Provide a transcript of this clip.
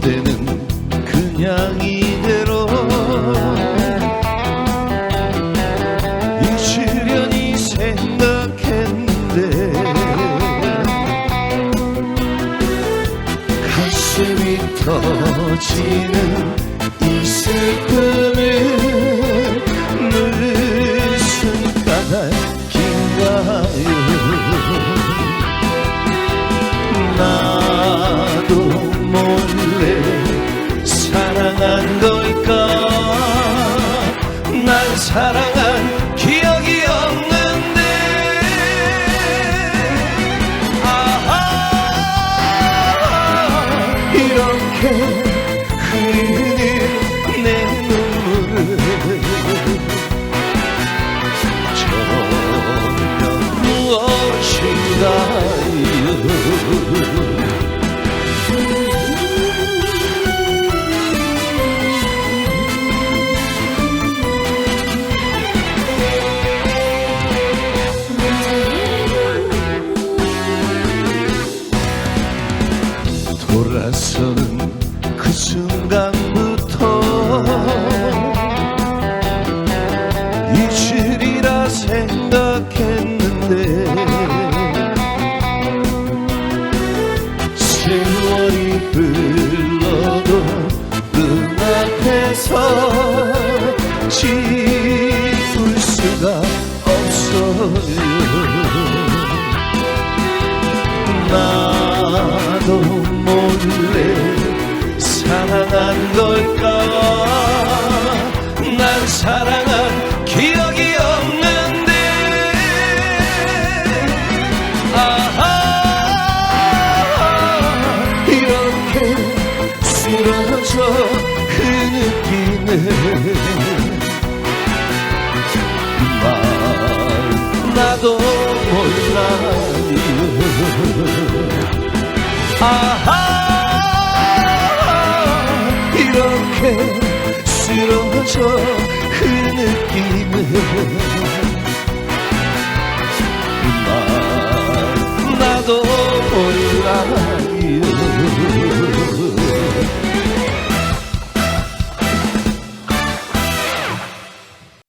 때는 그냥 이대로. 잊으려니 생각했는데 가슴이 터지는 이 슬픔을 걸까 날 사랑한 기억이 없는데. 아하. 이렇게 돌아서는 그 순간부터 잊으리라 생각했는데 세월이 흘러도 눈앞에서 지울 수가 없어요. 나도 사랑한 걸까? 난 사랑한 기억이 없는데. 아하. 이렇게 쓰러져 흐느끼는 말 나도 몰라요. 아하 이렇게 쓰러져 흐느끼는